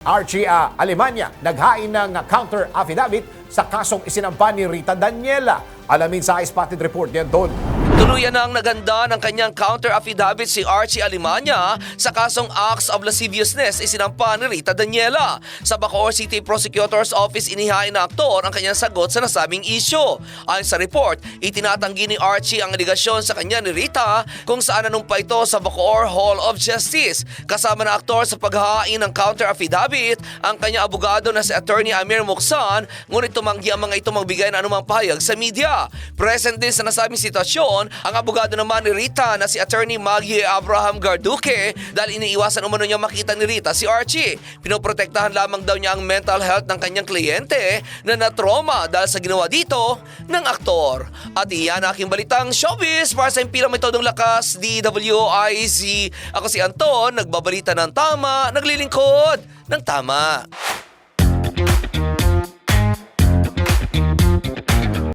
Archie ah, Alemania naghain ng counter affidavit sa kasong isinampa ni Rita Daniela. Alamin sa spotted report yan doon. Tuluyan na ang naganda ng kanyang counter affidavit si Archie Alimanya sa kasong acts of lasciviousness isinampa ni Rita Daniela. Sa Bacoor City Prosecutor's Office inihain na aktor ang kanyang sagot sa nasabing isyo. Ayon sa report, itinatanggi ni Archie ang aligasyon sa kanya ni Rita kung saan nanumpa ito sa Bacoor Hall of Justice. Kasama na aktor sa paghahain ng counter affidavit ang kanyang abogado na si Attorney Amir Muksan ngunit tumanggi ang mga ito magbigay ng anumang pahayag sa media. Present din sa nasabing sitwasyon ang abogado naman ni Rita na si Attorney Maggie Abraham Garduque dahil iniiwasan umano niya makita ni Rita si Archie. Pinoprotektahan lamang daw niya ang mental health ng kanyang kliyente na natroma dahil sa ginawa dito ng aktor. At iyan aking balitang showbiz para sa impilang metodong lakas DWIZ. Ako si Anton, nagbabalita ng tama, naglilingkod ng tama.